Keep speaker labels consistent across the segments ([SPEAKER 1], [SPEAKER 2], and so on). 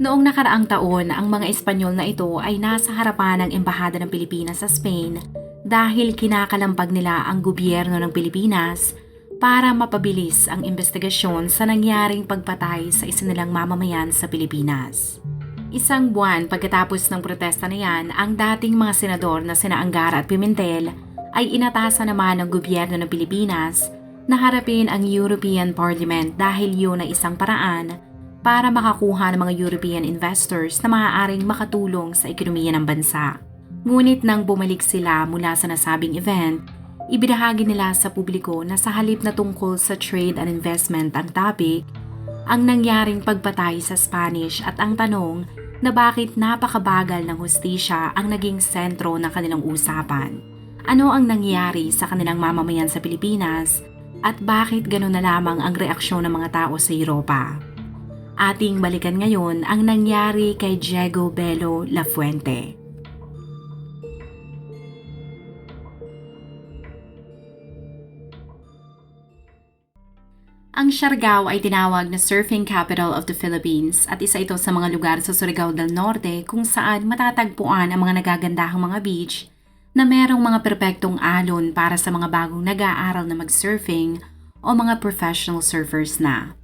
[SPEAKER 1] Noong nakaraang taon, ang mga Espanyol na ito ay nasa harapan ng Embahada ng Pilipinas sa Spain dahil kinakalampag nila ang gobyerno ng Pilipinas para mapabilis ang investigasyon sa nangyaring pagpatay sa isa nilang mamamayan sa Pilipinas. Isang buwan pagkatapos ng protesta na yan, ang dating mga senador na sina Angara at Pimentel ay inatasan naman ng gobyerno ng Pilipinas na harapin ang European Parliament dahil yun ay isang paraan para makakuha ng mga European investors na maaaring makatulong sa ekonomiya ng bansa. Ngunit nang bumalik sila mula sa nasabing event, ibinahagi nila sa publiko na sa halip na tungkol sa trade and investment ang topic, ang nangyaring pagpatay sa Spanish at ang tanong na bakit napakabagal ng hustisya ang naging sentro ng kanilang usapan. Ano ang nangyari sa kanilang mamamayan sa Pilipinas at bakit gano'n na lamang ang reaksyon ng mga tao sa Europa? Ating balikan ngayon ang nangyari kay Diego Belo Lafuente. Ang Siargao ay tinawag na surfing capital of the Philippines at isa ito sa mga lugar sa Surigao del Norte kung saan matatagpuan ang mga nagagandahang mga beach na merong mga perpektong alon para sa mga bagong nag-aaral na mag-surfing o mga professional surfers na.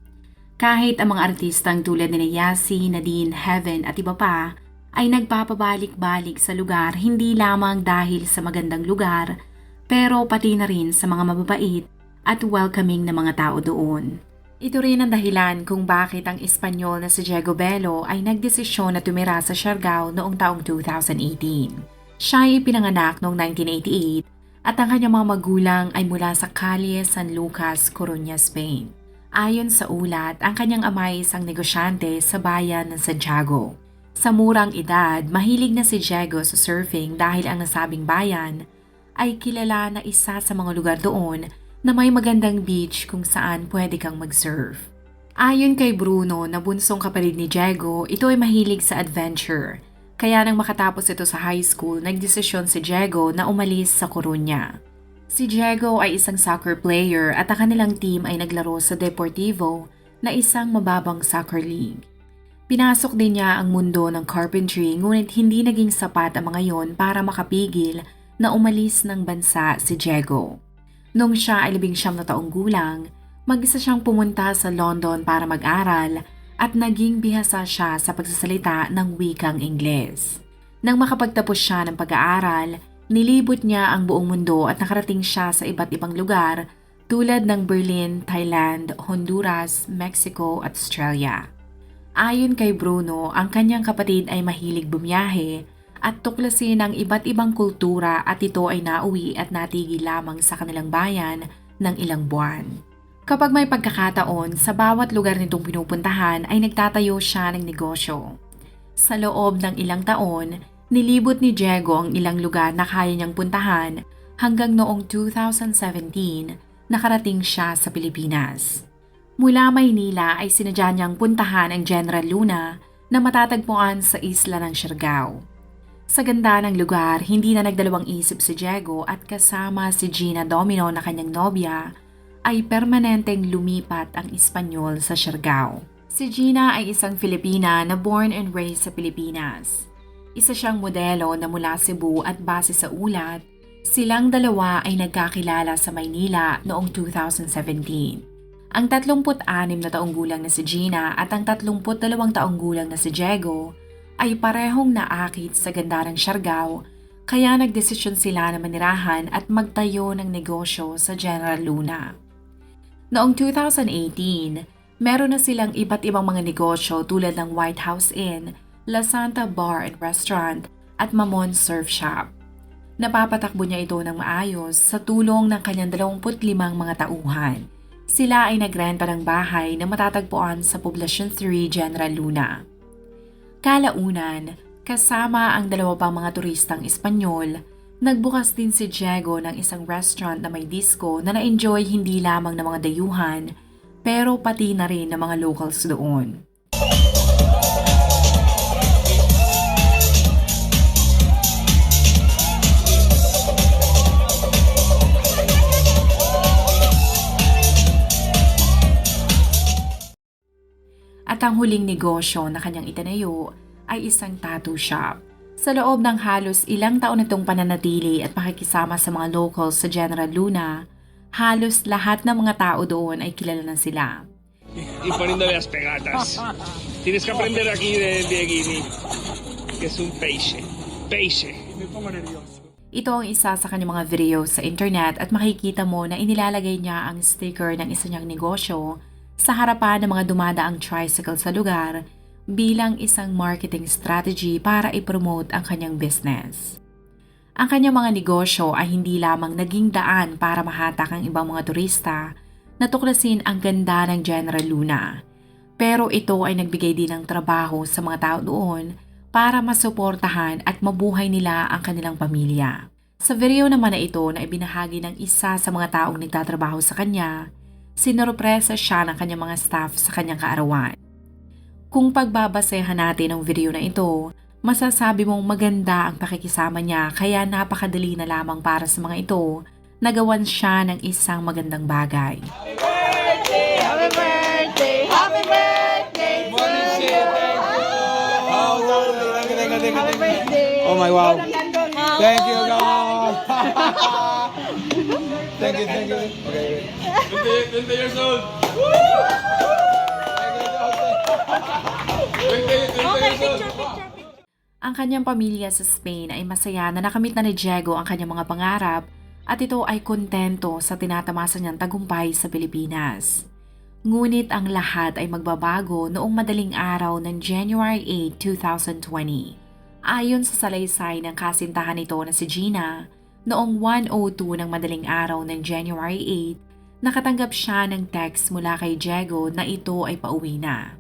[SPEAKER 1] Kahit ang mga artistang tulad ni Yasi, Nadine, Heaven at iba pa ay nagpapabalik-balik sa lugar hindi lamang dahil sa magandang lugar pero pati na rin sa mga mababait at welcoming na mga tao doon. Ito rin ang dahilan kung bakit ang Espanyol na si Diego Bello ay nagdesisyon na tumira sa Siargao noong taong 2018. Siya ay pinanganak noong 1988 at ang kanyang mga magulang ay mula sa Calle San Lucas, Coruña, Spain. Ayon sa ulat, ang kanyang ama ay isang negosyante sa bayan ng Santiago. Sa murang edad, mahilig na si Diego sa surfing dahil ang nasabing bayan ay kilala na isa sa mga lugar doon na may magandang beach kung saan pwede kang mag-surf. Ayon kay Bruno na bunsong kapatid ni Diego, ito ay mahilig sa adventure. Kaya nang makatapos ito sa high school, nagdesisyon si Diego na umalis sa Coruña. Si Diego ay isang soccer player at ang kanilang team ay naglaro sa Deportivo na isang mababang soccer league. Pinasok din niya ang mundo ng carpentry ngunit hindi naging sapat ang mga yon para makapigil na umalis ng bansa si Diego. Nung siya ay labing siyam na taong gulang, mag-isa siyang pumunta sa London para mag-aral at naging bihasa siya sa pagsasalita ng wikang Ingles. Nang makapagtapos siya ng pag-aaral, Nilibot niya ang buong mundo at nakarating siya sa iba't ibang lugar tulad ng Berlin, Thailand, Honduras, Mexico at Australia. Ayon kay Bruno, ang kanyang kapatid ay mahilig bumiyahe at tuklasin ang iba't ibang kultura at ito ay nauwi at natigil lamang sa kanilang bayan ng ilang buwan. Kapag may pagkakataon, sa bawat lugar nitong pinupuntahan ay nagtatayo siya ng negosyo. Sa loob ng ilang taon, Nilibot ni Diego ang ilang lugar na kaya niyang puntahan hanggang noong 2017 nakarating siya sa Pilipinas. Mula Maynila ay sinadya niyang puntahan ang General Luna na matatagpuan sa isla ng Siargao. Sa ganda ng lugar, hindi na nagdalawang isip si Diego at kasama si Gina Domino na kanyang nobya ay permanenteng lumipat ang Espanyol sa Siargao. Si Gina ay isang Filipina na born and raised sa Pilipinas. Isa siyang modelo na mula Cebu at base sa ulat, silang dalawa ay nagkakilala sa Maynila noong 2017. Ang 36 na taong gulang na si Gina at ang 32 taong gulang na si Diego ay parehong naakit sa ganda ng Siargao kaya nagdesisyon sila na manirahan at magtayo ng negosyo sa General Luna. Noong 2018, meron na silang iba't ibang mga negosyo tulad ng White House Inn La Santa Bar and Restaurant at Mamon Surf Shop. Napapatakbo niya ito ng maayos sa tulong ng kanyang 25 mga tauhan. Sila ay nagrenta ng bahay na matatagpuan sa Poblacion 3 General Luna. Kalaunan, kasama ang dalawa pang mga turistang Espanyol, nagbukas din si Diego ng isang restaurant na may disco na na-enjoy hindi lamang ng mga dayuhan, pero pati na rin ng mga locals doon. At ang huling negosyo na kanyang itinayo ay isang tattoo shop. Sa loob ng halos ilang taon nitong pananatili at makikisama sa mga locals sa General Luna, halos lahat ng mga tao doon ay kilala na sila.
[SPEAKER 2] y poniéndole las pegatas. Tienes que aprender aquí de Dieguini, que es un peixe. Peixe. Me pongo nervioso.
[SPEAKER 1] Ito ang isa sa kanyang mga video sa internet at makikita mo na inilalagay niya ang sticker ng isa niyang negosyo sa harapan ng mga dumadaang tricycle sa lugar bilang isang marketing strategy para i-promote ang kanyang business. Ang kanyang mga negosyo ay hindi lamang naging daan para mahatak ang ibang mga turista na tuklasin ang ganda ng General Luna. Pero ito ay nagbigay din ng trabaho sa mga tao doon para masuportahan at mabuhay nila ang kanilang pamilya. Sa video naman na ito na ibinahagi ng isa sa mga taong nagtatrabaho sa kanya, sinurpresa siya ng kanyang mga staff sa kanyang kaarawan. Kung pagbabasehan natin ang video na ito, masasabi mong maganda ang pakikisama niya kaya napakadali na lamang para sa mga ito nagawan siya ng isang magandang bagay.
[SPEAKER 3] Happy birthday! Happy birthday! Happy birthday!
[SPEAKER 4] Oh my wow. Thank you, God.
[SPEAKER 2] 20, 20 years old. 20, 20 years old.
[SPEAKER 1] Ang kanyang pamilya sa Spain ay masaya na nakamit na ni Diego ang kanyang mga pangarap at ito ay kontento sa tinatamasa niyang tagumpay sa Pilipinas. Ngunit ang lahat ay magbabago noong madaling araw ng January 8, 2020. Ayon sa salaysay ng kasintahan nito na si Gina, noong 1.02 ng madaling araw ng January 8, nakatanggap siya ng text mula kay Diego na ito ay pauwi na.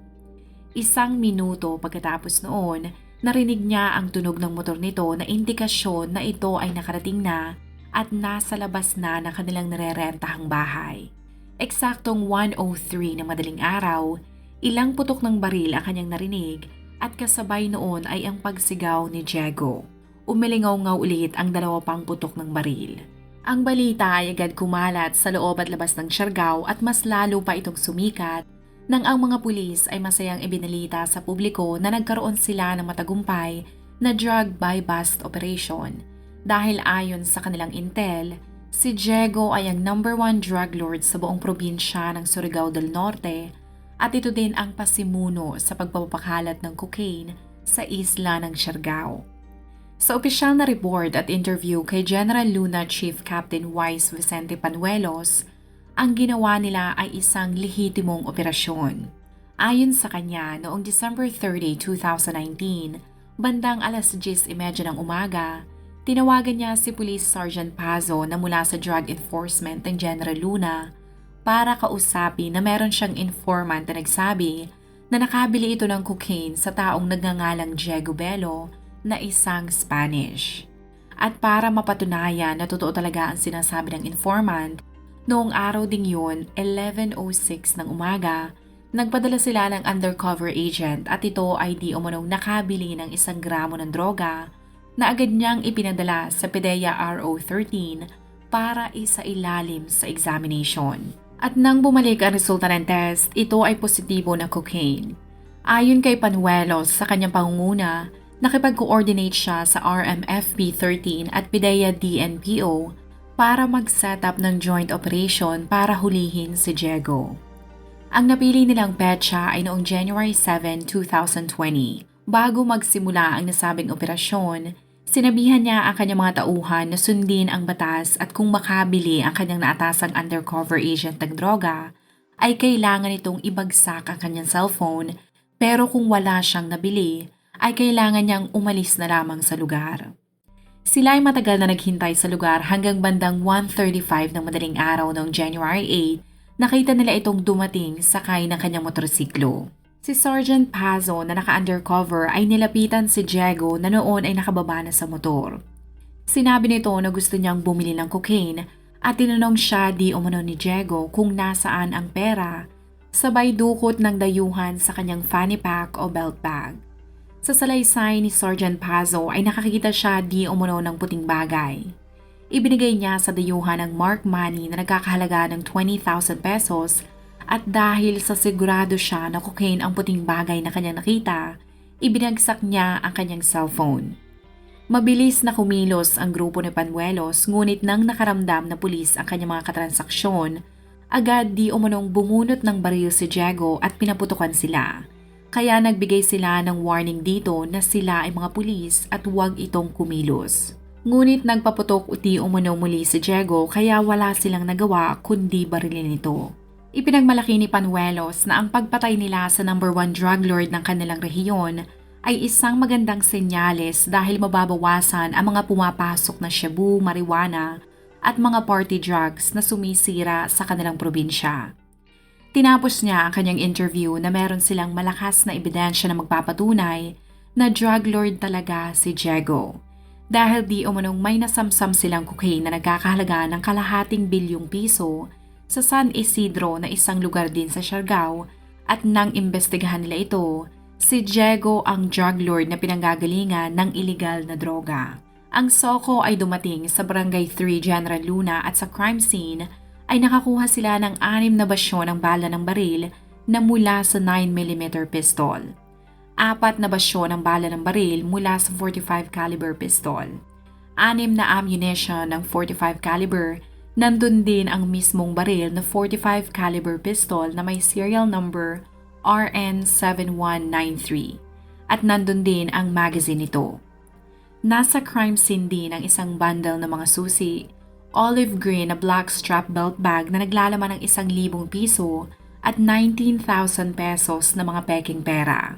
[SPEAKER 1] Isang minuto pagkatapos noon, narinig niya ang tunog ng motor nito na indikasyon na ito ay nakarating na at nasa labas na ng kanilang nirerentahang bahay. Eksaktong 1.03 ng madaling araw, ilang putok ng baril ang kanyang narinig at kasabay noon ay ang pagsigaw ni Diego. Umilingaw-ngaw ulit ang dalawa pang putok ng baril. Ang balita ay agad kumalat sa loob at labas ng Siargao at mas lalo pa itong sumikat nang ang mga pulis ay masayang ibinalita sa publiko na nagkaroon sila ng matagumpay na drug buy bust operation dahil ayon sa kanilang intel, si Diego ay ang number one drug lord sa buong probinsya ng Surigao del Norte at ito din ang pasimuno sa pagpapakalat ng cocaine sa isla ng Siargao. Sa opisyal na report at interview kay General Luna Chief Captain Wise Vicente Panuelos, ang ginawa nila ay isang lehitimong operasyon. Ayon sa kanya, noong December 30, 2019, bandang alas 10.30 ng umaga, tinawagan niya si Police Sergeant Pazo na mula sa Drug Enforcement ng General Luna para kausapin na meron siyang informant na nagsabi na nakabili ito ng cocaine sa taong nagngangalang Diego Bello na isang Spanish. At para mapatunayan na totoo talaga ang sinasabi ng informant, Noong araw ding yun, 11.06 ng umaga, nagpadala sila ng undercover agent at ito ay di umunong nakabili ng isang gramo ng droga na agad niyang ipinadala sa PDEA RO13 para isa ilalim sa examination. At nang bumalik ang resulta ng test, ito ay positibo na cocaine. Ayon kay Panuelos sa kanyang pangunguna, nakipag-coordinate siya sa RMFP 13 at PDEA DNPO para mag-set up ng joint operation para hulihin si Diego. Ang napili nilang petsa ay noong January 7, 2020. Bago magsimula ang nasabing operasyon, sinabihan niya ang kanyang mga tauhan na sundin ang batas at kung makabili ang kanyang naatasang undercover agent ng droga, ay kailangan itong ibagsak ang kanyang cellphone pero kung wala siyang nabili, ay kailangan niyang umalis na lamang sa lugar. Sila ay matagal na naghintay sa lugar hanggang bandang 1.35 ng madaling araw noong January 8, nakita nila itong dumating sakay ng kanyang motorsiklo. Si Sergeant Pazo na naka-undercover ay nilapitan si Diego na noon ay nakababa na sa motor. Sinabi nito na gusto niyang bumili ng cocaine at tinanong siya di umano ni Diego kung nasaan ang pera, sabay dukot ng dayuhan sa kanyang fanny pack o belt bag. Sa salaysay ni Sergeant Pazo ay nakakita siya di umano ng puting bagay. Ibinigay niya sa dayuhan ang mark money na nagkakahalaga ng 20,000 pesos at dahil sa sigurado siya na cocaine ang puting bagay na kanyang nakita, ibinagsak niya ang kanyang cellphone. Mabilis na kumilos ang grupo ni Panuelos ngunit nang nakaramdam na pulis ang kanyang mga katransaksyon, agad di umunong bumunot ng baril si Diego at pinaputukan sila. Kaya nagbigay sila ng warning dito na sila ay mga pulis at huwag itong kumilos. Ngunit nagpaputok uti umano muli si Diego kaya wala silang nagawa kundi barilin ito. Ipinagmalaki ni Panuelos na ang pagpatay nila sa number one drug lord ng kanilang rehiyon ay isang magandang senyales dahil mababawasan ang mga pumapasok na shabu, marijuana at mga party drugs na sumisira sa kanilang probinsya. Tinapos niya ang kanyang interview na meron silang malakas na ebidensya na magpapatunay na drug lord talaga si Diego. Dahil di umunong may nasamsam silang cocaine na nagkakahalaga ng kalahating bilyong piso sa San Isidro na isang lugar din sa Siargao at nang imbestigahan nila ito, si Diego ang drug lord na pinanggagalingan ng iligal na droga. Ang Soko ay dumating sa Barangay 3 General Luna at sa crime scene ay nakakuha sila ng anim na basyon ng bala ng baril na mula sa 9mm pistol. Apat na basyon ng bala ng baril mula sa 45 caliber pistol. Anim na ammunition ng 45 caliber Nandun din ang mismong baril na 45 caliber pistol na may serial number RN7193 at nandun din ang magazine nito. Nasa crime scene din ang isang bundle ng mga susi, olive green na black strap belt bag na naglalaman ng isang libong piso at 19,000 pesos na mga peking pera.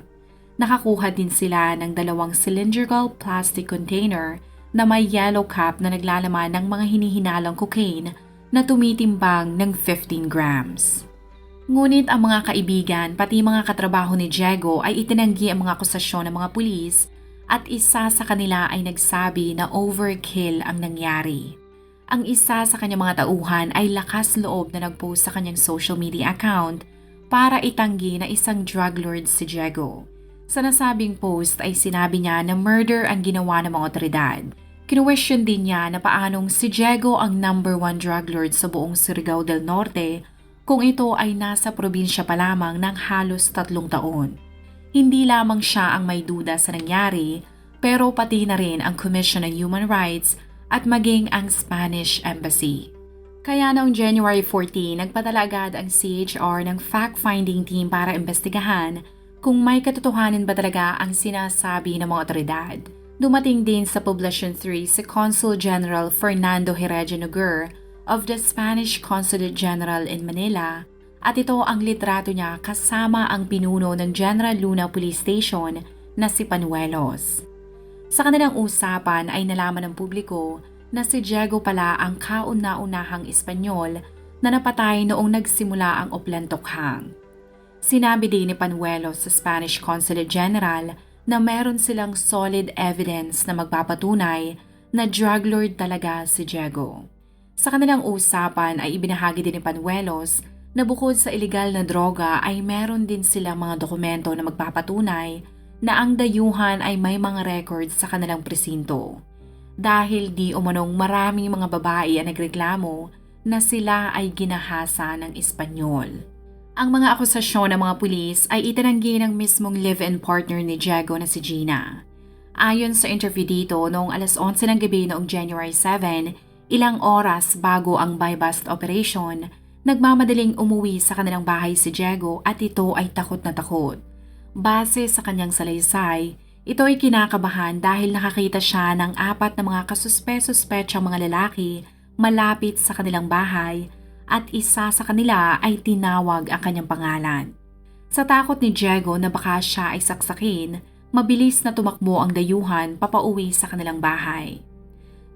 [SPEAKER 1] Nakakuha din sila ng dalawang cylindrical plastic container na may yellow cap na naglalaman ng mga hinihinalang cocaine na tumitimbang ng 15 grams. Ngunit ang mga kaibigan pati mga katrabaho ni Diego ay itinanggi ang mga akusasyon ng mga pulis at isa sa kanila ay nagsabi na overkill ang nangyari. Ang isa sa kanyang mga tauhan ay lakas loob na nagpost sa kanyang social media account para itanggi na isang drug lord si Diego. Sa nasabing post ay sinabi niya na murder ang ginawa ng mga otoridad. Kinuwestiyon din niya na paanong si Diego ang number one drug lord sa buong Surigao del Norte kung ito ay nasa probinsya pa lamang ng halos tatlong taon. Hindi lamang siya ang may duda sa nangyari, pero pati na rin ang Commission on Human Rights at maging ang Spanish Embassy. Kaya noong January 14, nagpadala agad ang CHR ng fact-finding team para imbestigahan kung may katotohanan ba talaga ang sinasabi ng mga otoridad. Dumating din sa Poblacion 3 si Consul General Fernando Heredia Noguer of the Spanish Consulate General in Manila at ito ang litrato niya kasama ang pinuno ng General Luna Police Station na si Panuelos. Sa kanilang usapan ay nalaman ng publiko na si Diego pala ang kauna-unahang Espanyol na napatay noong nagsimula ang Oplantokhang. Sinabi din ni Panuelos sa Spanish Consulate General na meron silang solid evidence na magpapatunay na drug lord talaga si Diego. Sa kanilang usapan ay ibinahagi din ni Panuelos na bukod sa ilegal na droga ay meron din silang mga dokumento na magpapatunay na ang dayuhan ay may mga records sa kanilang presinto. Dahil di umanong maraming mga babae ang nagreklamo na sila ay ginahasa ng Espanyol. Ang mga akusasyon ng mga pulis ay itinanggi ng mismong live-in partner ni Diego na si Gina. Ayon sa interview dito, noong alas 11 ng gabi noong January 7, ilang oras bago ang buy-bust operation, nagmamadaling umuwi sa kanilang bahay si Diego at ito ay takot na takot. Base sa kanyang salaysay, ito ay kinakabahan dahil nakakita siya ng apat na mga kasuspe-suspetsang mga lalaki malapit sa kanilang bahay at isa sa kanila ay tinawag ang kanyang pangalan. Sa takot ni Diego na baka siya ay saksakin, mabilis na tumakbo ang dayuhan papauwi sa kanilang bahay.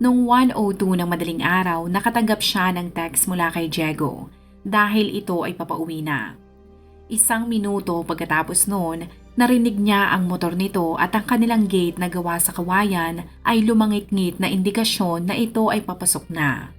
[SPEAKER 1] Noong 1.02 ng madaling araw, nakatanggap siya ng text mula kay Diego dahil ito ay papauwi na. Isang minuto pagkatapos noon, narinig niya ang motor nito at ang kanilang gate na gawa sa kawayan ay lumangit-ngit na indikasyon na ito ay papasok na.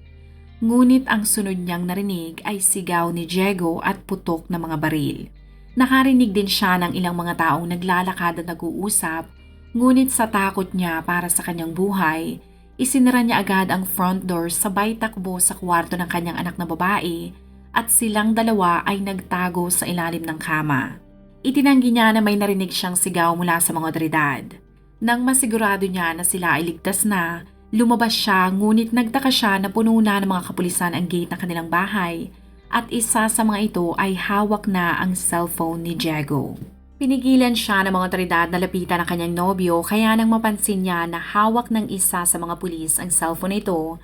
[SPEAKER 1] Ngunit ang sunod niyang narinig ay sigaw ni Diego at putok ng mga baril. Nakarinig din siya ng ilang mga taong naglalakad at nag-uusap, ngunit sa takot niya para sa kanyang buhay, isinara niya agad ang front door sabay takbo sa kwarto ng kanyang anak na babae at silang dalawa ay nagtago sa ilalim ng kama. Itinanggi niya na may narinig siyang sigaw mula sa mga otoridad. Nang masigurado niya na sila ay ligtas na, lumabas siya ngunit nagtaka siya na puno na ng mga kapulisan ang gate ng kanilang bahay at isa sa mga ito ay hawak na ang cellphone ni Diego. Pinigilan siya ng mga otoridad na lapitan ang kanyang nobyo kaya nang mapansin niya na hawak ng isa sa mga pulis ang cellphone nito,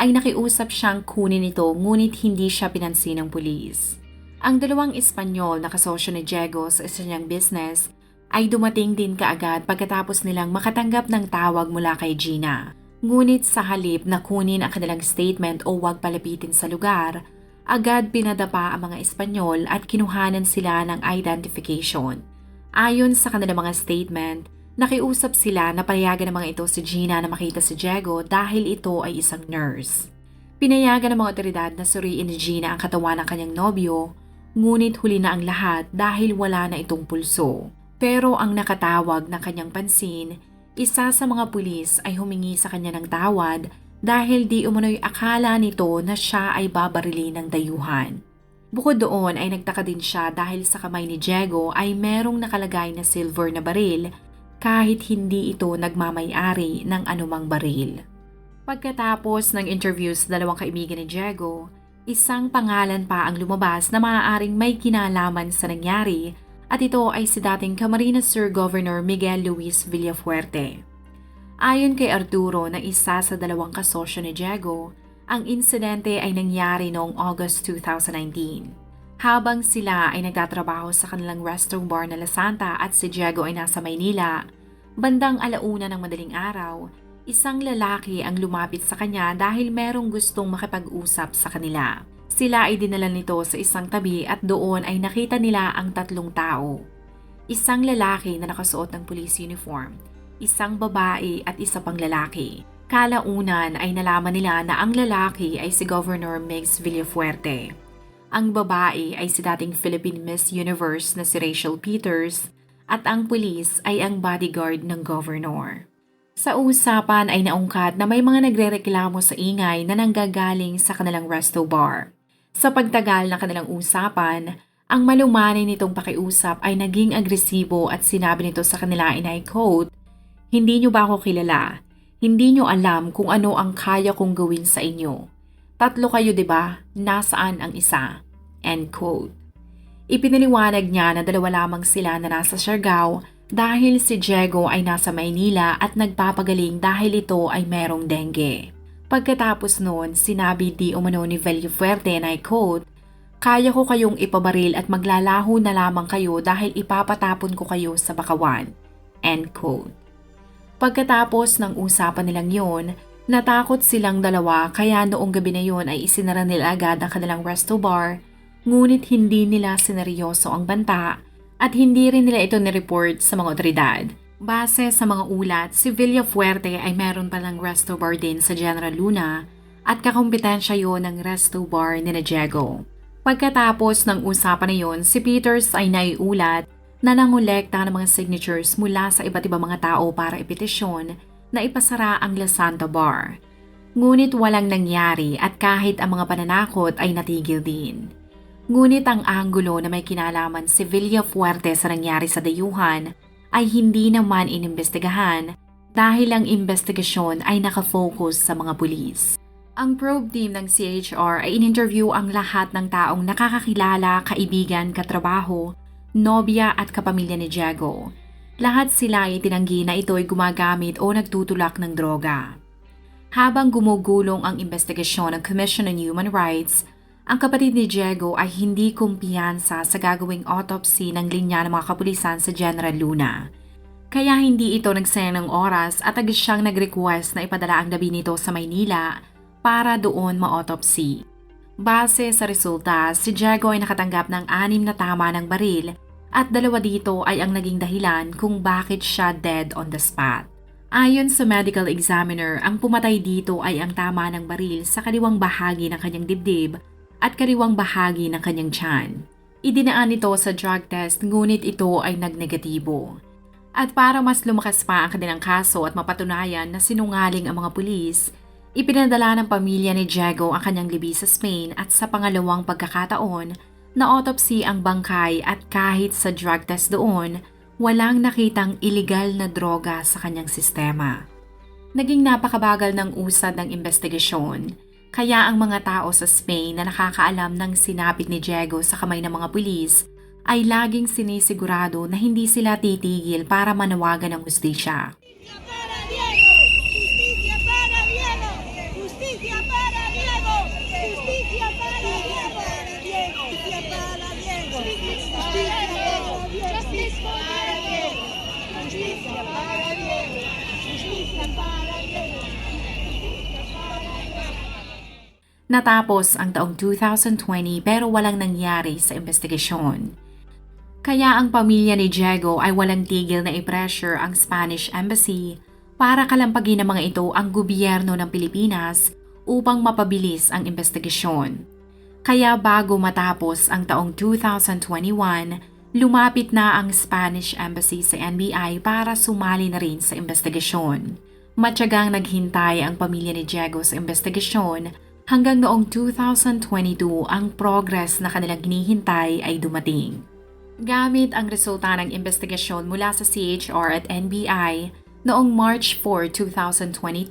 [SPEAKER 1] ay nakiusap siyang kunin ito ngunit hindi siya pinansin ng pulis. Ang dalawang Espanyol na kasosyo ni Diego sa isa niyang business ay dumating din kaagad pagkatapos nilang makatanggap ng tawag mula kay Gina. Ngunit sa halip na kunin ang kanilang statement o wag palapitin sa lugar, agad pinadapa ang mga Espanyol at kinuhanan sila ng identification. Ayon sa kanilang mga statement, nakiusap sila na payagan ng mga ito si Gina na makita si Diego dahil ito ay isang nurse. Pinayagan ng mga otoridad na suriin ni Gina ang katawan ng kanyang nobyo, ngunit huli na ang lahat dahil wala na itong pulso. Pero ang nakatawag ng kanyang pansin, isa sa mga pulis ay humingi sa kanya ng tawad dahil di umano'y akala nito na siya ay babarili ng dayuhan. Bukod doon ay nagtaka din siya dahil sa kamay ni Diego ay merong nakalagay na silver na baril kahit hindi ito nagmamayari ng anumang baril. Pagkatapos ng interview sa dalawang kaibigan ni Diego, isang pangalan pa ang lumabas na maaaring may kinalaman sa nangyari at ito ay si dating Camarines Sur Governor Miguel Luis Villafuerte. Ayon kay Arturo na isa sa dalawang kasosyo ni Diego, ang insidente ay nangyari noong August 2019. Habang sila ay nagtatrabaho sa kanilang restaurant bar na La Santa at si Diego ay nasa Maynila, bandang alauna ng madaling araw, isang lalaki ang lumapit sa kanya dahil merong gustong makipag-usap sa kanila. Sila ay dinala nito sa isang tabi at doon ay nakita nila ang tatlong tao. Isang lalaki na nakasuot ng police uniform, isang babae at isa pang lalaki. Kalaunan ay nalaman nila na ang lalaki ay si Governor Mix Villafuerte. Ang babae ay si dating Philippine Miss Universe na si Rachel Peters at ang pulis ay ang bodyguard ng governor. Sa usapan ay naungkat na may mga nagrereklamo sa ingay na nanggagaling sa kanilang resto bar. Sa pagtagal ng kanilang usapan, ang malumanay nitong pakiusap ay naging agresibo at sinabi nito sa kanila in I quote, Hindi niyo ba ako kilala? Hindi nyo alam kung ano ang kaya kong gawin sa inyo. Tatlo kayo 'di ba? Nasaan ang isa? End quote. Ipinaliwanag niya na dalawa lamang sila na nasa Siargao dahil si Diego ay nasa Maynila at nagpapagaling dahil ito ay merong dengue. Pagkatapos noon, sinabi di umano ni Villafuerte na I quote, Kaya ko kayong ipabaril at maglalaho na lamang kayo dahil ipapatapon ko kayo sa bakawan. End quote. Pagkatapos ng usapan nilang yon, natakot silang dalawa kaya noong gabi na yon ay isinara nila agad ang kanilang resto bar, ngunit hindi nila sineryoso ang banta at hindi rin nila ito nireport sa mga otoridad. Base sa mga ulat, si Villafuerte ay meron palang resto bar din sa General Luna at kakompetensya yon ng resto bar ni na Diego. Pagkatapos ng usapan na yon, si Peters ay naiulat na nangolekta ng mga signatures mula sa iba't ibang mga tao para ipetisyon na ipasara ang La Santa Bar. Ngunit walang nangyari at kahit ang mga pananakot ay natigil din. Ngunit ang anggulo na may kinalaman si Villafuerte sa nangyari sa dayuhan ay hindi naman inimbestigahan dahil ang investigasyon ay nakafocus sa mga pulis. Ang probe team ng CHR ay in-interview ang lahat ng taong nakakakilala, kaibigan, katrabaho, nobya at kapamilya ni Diego. Lahat sila ay tinanggi na ito ay gumagamit o nagtutulak ng droga. Habang gumugulong ang investigasyon ng Commission on Human Rights, ang kapatid ni Diego ay hindi kumpiyansa sa gagawing autopsy ng linya ng mga kapulisan sa General Luna. Kaya hindi ito nagsayang ng oras at agad siyang nag-request na ipadala ang labi nito sa Maynila para doon ma-autopsy. Base sa resulta, si Diego ay nakatanggap ng anim na tama ng baril at dalawa dito ay ang naging dahilan kung bakit siya dead on the spot. Ayon sa medical examiner, ang pumatay dito ay ang tama ng baril sa kaliwang bahagi ng kanyang dibdib at kaliwang bahagi ng kanyang tiyan. Idinaan ito sa drug test ngunit ito ay nagnegatibo. At para mas lumakas pa ang kanilang kaso at mapatunayan na sinungaling ang mga pulis, ipinadala ng pamilya ni Diego ang kanyang libi sa Spain at sa pangalawang pagkakataon na autopsy ang bangkay at kahit sa drug test doon, walang nakitang iligal na droga sa kanyang sistema. Naging napakabagal ng usad ng investigasyon, kaya ang mga tao sa Spain na nakakaalam ng sinapit ni Diego sa kamay ng mga pulis ay laging sinisigurado na hindi sila titigil para manawagan ng hustisya. Natapos ang taong 2020 pero walang nangyari sa investigasyon. Kaya ang pamilya ni Diego ay walang tigil na i-pressure ang Spanish Embassy para kalampagin ng mga ito ang gobyerno ng Pilipinas upang mapabilis ang investigasyon. Kaya bago matapos ang taong 2021, lumapit na ang Spanish Embassy sa NBI para sumali na rin sa investigasyon. Matyagang naghintay ang pamilya ni Diego sa investigasyon hanggang noong 2022 ang progress na kanilang hinihintay ay dumating. Gamit ang resulta ng investigasyon mula sa CHR at NBI, noong March 4, 2022,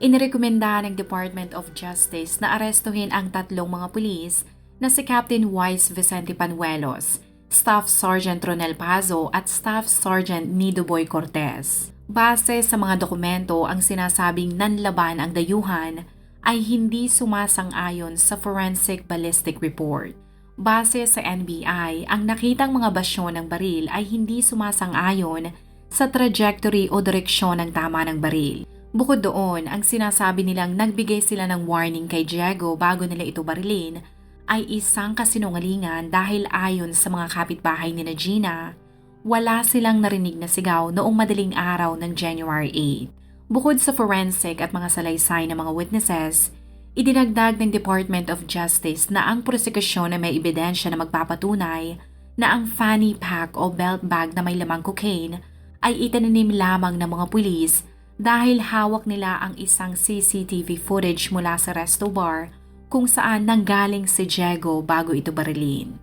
[SPEAKER 1] inirekomenda ng Department of Justice na arestuhin ang tatlong mga pulis na si Captain Wise Vicente Panuelos, Staff Sergeant Ronel Pazo at Staff Sergeant Nido Boy Cortez. Base sa mga dokumento, ang sinasabing nanlaban ang dayuhan ay hindi sumasang-ayon sa forensic ballistic report. Base sa NBI, ang nakitang mga basyon ng baril ay hindi sumasang-ayon sa trajectory o direksyon ng tama ng baril. Bukod doon, ang sinasabi nilang nagbigay sila ng warning kay Diego bago nila ito barilin ay isang kasinungalingan dahil ayon sa mga kapitbahay ni na Gina, wala silang narinig na sigaw noong madaling araw ng January 8. Bukod sa forensic at mga salaysay ng mga witnesses, idinagdag ng Department of Justice na ang prosekusyon ay may ebidensya na magpapatunay na ang fanny pack o belt bag na may lamang cocaine ay itaninim lamang ng mga pulis dahil hawak nila ang isang CCTV footage mula sa resto bar kung saan nanggaling si Diego bago ito barilin.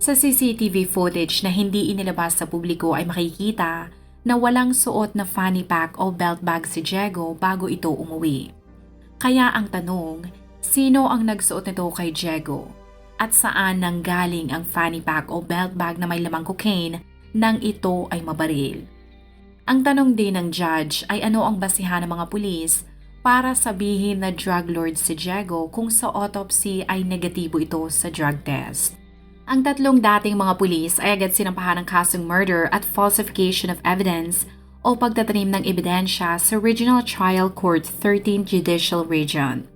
[SPEAKER 1] Sa CCTV footage na hindi inilabas sa publiko ay makikita na walang suot na fanny pack o belt bag si Diego bago ito umuwi. Kaya ang tanong, sino ang nagsuot nito kay Diego? At saan nanggaling ang fanny pack o belt bag na may lamang cocaine nang ito ay mabaril? Ang tanong din ng judge ay ano ang basihan ng mga pulis para sabihin na drug lord si Diego kung sa autopsy ay negatibo ito sa drug test. Ang tatlong dating mga pulis ay agad sinampahan ng kasong murder at falsification of evidence o pagtatanim ng ebidensya sa Regional Trial Court 13th Judicial Region.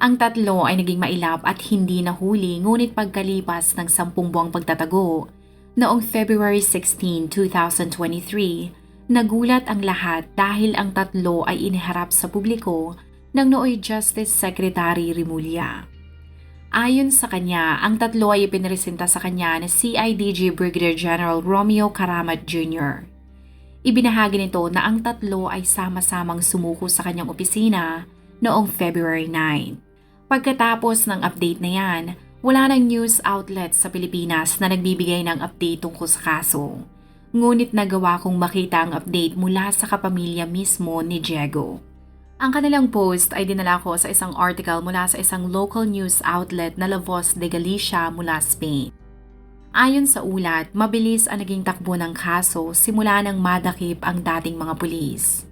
[SPEAKER 1] Ang tatlo ay naging mailap at hindi nahuli ngunit pagkalipas ng sampung buwang pagtatago, noong February 16, 2023, nagulat ang lahat dahil ang tatlo ay iniharap sa publiko ng nooy Justice Secretary Rimulya. Ayon sa kanya, ang tatlo ay ipinresenta sa kanya ni CIDG Brigadier General Romeo Karamat Jr. Ibinahagi nito na ang tatlo ay sama-samang sumuko sa kanyang opisina noong February 9. Pagkatapos ng update na yan, wala nang news outlet sa Pilipinas na nagbibigay ng update tungkol sa kaso. Ngunit nagawa kong makita ang update mula sa kapamilya mismo ni Diego. Ang kanilang post ay dinala ko sa isang article mula sa isang local news outlet na La Voz de Galicia mula Spain. Ayon sa ulat, mabilis ang naging takbo ng kaso simula nang madakip ang dating mga pulis.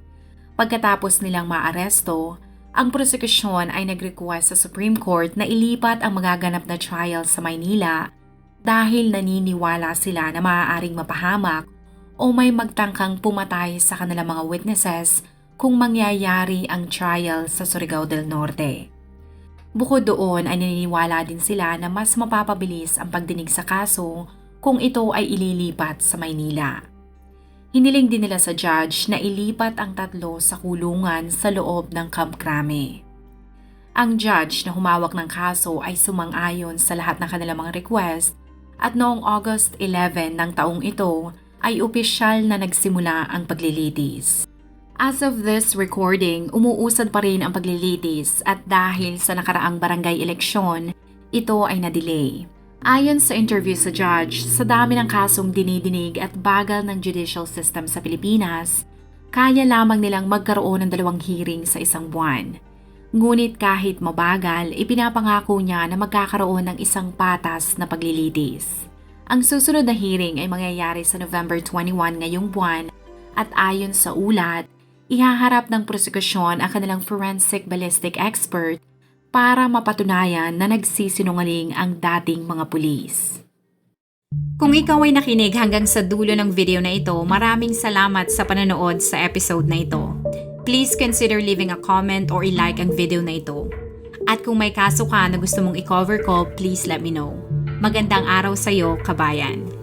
[SPEAKER 1] Pagkatapos nilang maaresto, ang prosekusyon ay nag-request sa Supreme Court na ilipat ang magaganap na trial sa Maynila dahil naniniwala sila na maaaring mapahamak o may magtangkang pumatay sa kanilang mga witnesses kung mangyayari ang trial sa Surigao del Norte. Bukod doon ay naniniwala din sila na mas mapapabilis ang pagdinig sa kaso kung ito ay ililipat sa Maynila. Hiniling din nila sa judge na ilipat ang tatlo sa kulungan sa loob ng Camp Crame. Ang judge na humawak ng kaso ay sumang-ayon sa lahat ng kanilang mga request at noong August 11 ng taong ito ay opisyal na nagsimula ang paglilitis. As of this recording, umuusad pa rin ang paglilitis at dahil sa nakaraang barangay eleksyon, ito ay na-delay. Ayon sa interview sa judge, sa dami ng kasong dinidinig at bagal ng judicial system sa Pilipinas, kaya lamang nilang magkaroon ng dalawang hearing sa isang buwan. Ngunit kahit mabagal, ipinapangako niya na magkakaroon ng isang patas na paglilitis. Ang susunod na hearing ay mangyayari sa November 21 ngayong buwan at ayon sa ulat, ihaharap ng prosekusyon ang kanilang forensic ballistic expert para mapatunayan na nagsisinungaling ang dating mga pulis. Kung ikaw ay nakinig hanggang sa dulo ng video na ito, maraming salamat sa panonood sa episode na ito. Please consider leaving a comment or i-like ang video na ito. At kung may kaso ka na gusto mong i-cover ko, please let me know. Magandang araw sa'yo, kabayan.